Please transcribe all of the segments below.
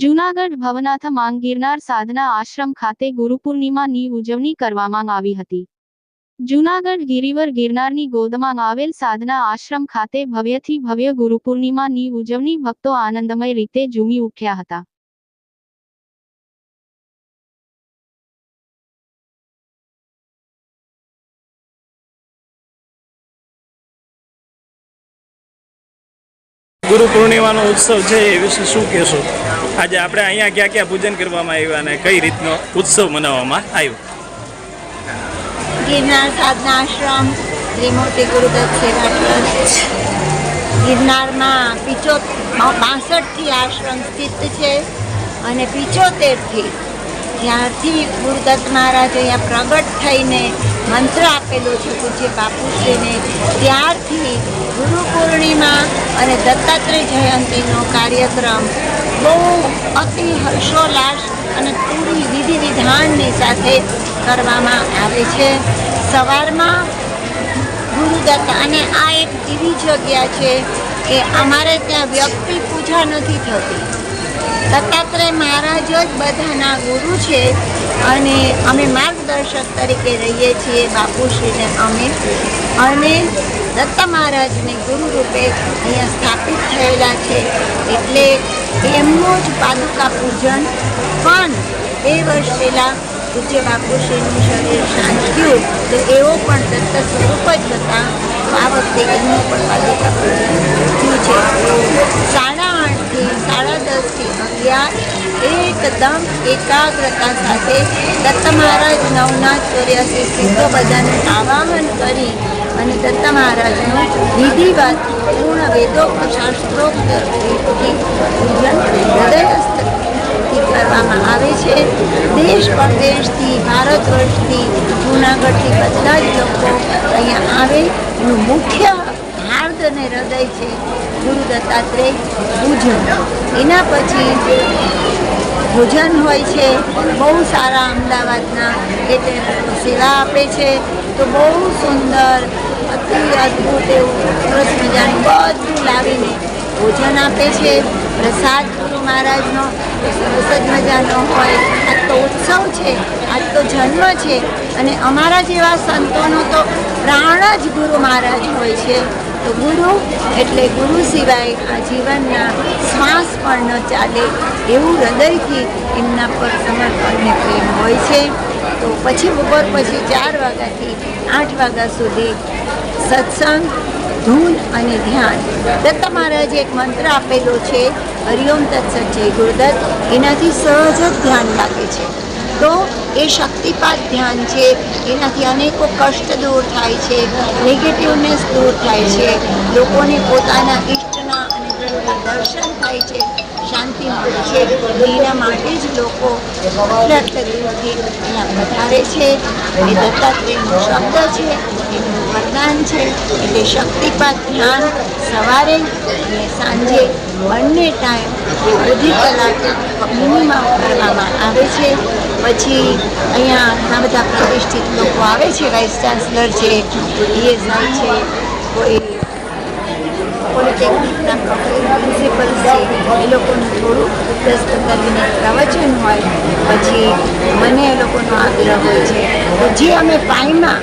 જૂનાગઢ ભવનાથ માંગ ગિરનાર સાધના આશ્રમ ખાતે ગુરુપૂર્ણિમાની ઉજવણી કરવામાં આવી હતી. જૂનાગઢ ગિરિવર ગિરનારની ગોદમાં આવેલ સાધના આશ્રમ ખાતે ભવ્યથી ભવ્ય ગુરુપૂર્ણિમાની ઉજવણી ભક્તો આનંદમય રીતે ઝૂમી ઉઠ્યા હતા. ગુરુ પૂર્ણિમાનો ઉત્સવ છે એ વિશે શું કહેશો? આજે આપણે અહીંયા ક્યાં ક્યાં પૂજન કરવામાં આવ્યું અને કઈ રીતનો ઉત્સવ મનાવવામાં આવ્યો? ગિરનાર સાધના આશ્રમ, ત્રિમૂર્તિ ગુરુદત્ત સેવા ગિરનારમાં પિચો બાસઠથી આશ્રમ સ્થિત છે અને પિચોતેરથી જ્યારથી ગુરુદત્ત મહારાજ અહીંયા પ્રગટ થઈને મંત્ર આપેલો છે પૂજ્ય બાપુશ્રીને. ત્યારથી ગુરુ પૂર્ણિમા અને દત્તાત્રેય જયંતિનો કાર્યક્રમ બહુ અતિ હર્ષોલ્લાસ અને પૂરી વિધિ વિધાનની સાથે કરવામાં આવે છે. સવારમાં ગુરુદત્ત અને આ એક એવી જગ્યા છે કે અમારે ત્યાં વ્યક્તિ પૂજા નથી થતી. દત્તાત્રેય મહારાજ જ બધાના ગુરુ છે અને અમે માર્ગદર્શક તરીકે રહીએ છીએ બાપુશ્રીને અમે. અને દત્તા મહારાજને ગુરુ રૂપે અહીંયા સ્થાપિત થયેલા છે. એટલે એમનું જ પાદુકા પૂજન. પણ બે વર્ષ પહેલાં પૂજ્ય બાપુશ્રીનું શરીર શાંત થયું, તો એવો પણ દત્ત સ્વરૂપ જ હતા. આ વખતે એમનું પણ પાદુકા પૂજન થયું છે. સાડા આઠથી સાડા દસથી અગિયાર એકદમ એકાગ્રતા સાથે દત્ત મહારાજ નવનાથ ચોર્યાસી સિદ્ધો બધાને આવાહન કરી અને દત્ત મહારાજનું વિધિવત પૂર્ણ વેદોક્ત શાસ્ત્રોક્ત રીતથી પૂજન હૃદયસ્થ કરવામાં આવે છે. દેશ પરદેશથી, ભારત વર્ષથી, જૂનાગઢથી બધા જ લોકો અહીંયા આવે. એનું મુખ્ય હાર્દ અને હૃદય છે ગુરુ દત્તાત્રેય પૂજન એના પછી ભોજન હોય છે, બહુ સારા અમદાવાદના એ સેવા આપે છે. તો બહુ સુંદર, અતિ અદ્ભુત એવું સરસ મજાનું બધું લાવીને ભોજન આપે છે. પ્રસાદ ગુરુ મહારાજનો સરસ જ મજાનો હોય. આજ તો ઉત્સવ છે, આજ તો જન્મ છે. અને અમારા જેવા સંતોનો તો પ્રાણ જ ગુરુ મહારાજ હોય છે. તો ગુરુ એટલે ગુરુ સિવાય આ જીવનના શ્વાસ પણ ન ચાલે એવું હૃદયથી એમના પર સમર્પણને પ્રેમ હોય છે. તો પછી બપોર પછી ચાર વાગ્યાથી આઠ વાગ્યા સુધી સત્સંગ, ધૂન અને ધ્યાન. દત્ત મહારાજે એક મંત્ર આપેલો છે, હરિઓમ તત્સત જય ગુરુદત્ત. એનાથી સહજ જ ધ્યાન લાગે છે. તો એ શક્તિપાત ધ્યાન છે. એનાથી અનેકો કષ્ટ દૂર થાય છે નેગેટિવનેસ દૂર થાય છે. લોકોને પોતાના ઇષ્ટના અને દર્શન થાય છે. શાંતિ મળે છે. એના માટે જ લોકો દૂરથી અહીંયા પધારે છે. એ દત્તાત્રેયનો શબ્દ છે. એનું વરદાન છે. એટલે શક્તિપાત ધ્યાન સવારે અને સાંજે બંને ટાઈમ અડધી કલાક મિનિમમ કરવામાં આવે છે. પછી અહીંયા ઘણા બધા પ્રતિષ્ઠિત લોકો આવે છે વાઇસ ચાન્સલર છે ડીએસઆઈ છે, કોઈ પોલિટેકનિકના પ્રિન્સિપલ છે, એ લોકોનું થોડું દસ પંદર પ્રવચન હોય, પછી મને એ લોકોનો આગ્રહ હોય છે. જે અમે પાણીમાં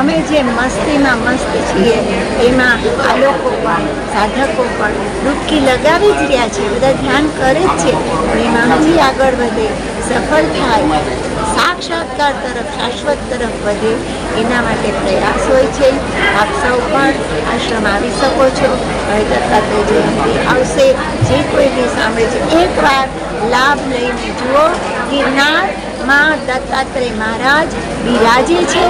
અમે જે મસ્તીમાં મસ્ત છીએ, એમાં આ લોકો પણ, સાધકો પણ ડૂબકી લગાવી જ રહ્યા છે, બધા ધ્યાન કરે જ છે, પણ એમાં હજી આગળ વધે. સફળ થાય. સાક્ષાત્કાર તરફ, શાશ્વત તરફ વધે. એના માટે પ્રયાસ હોય છે. આપ સૌ પણ આશ્રમ આવી શકો છો. હવે દત્તાત્રેય જયંતિ આવશે, જે કોઈ બી સાંભળે છે, એકવાર લાભ લઈને જુઓ. ગિરનારમાં દત્તાત્રેય મહારાજ બિરાજે છે.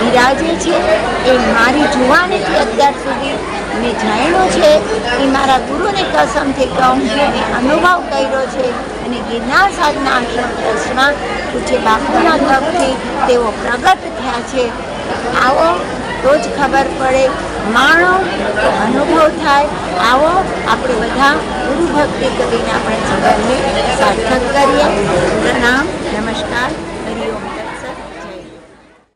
બિરાજે છે. એ મારી જુવાનીથી અત્યાર સુધી મેં જાણ્યું છે એ મારા ગુરુને કસમથી કહું છું અને અનુભવ કર્યો છે અને ગિરનાર સાધના આશ્રમ ટ્રસ્ટમાં પૂજ્ય બાપુના તરફથી તેઓ પ્રગટ થયા છે. આવો તો જ ખબર પડે, માણો તો અનુભવ થાય. આવો, આપણે બધા ગુરુ ભક્તિ કરીને આપણે જીવનને સાર્થક કરીએ. પ્રણામ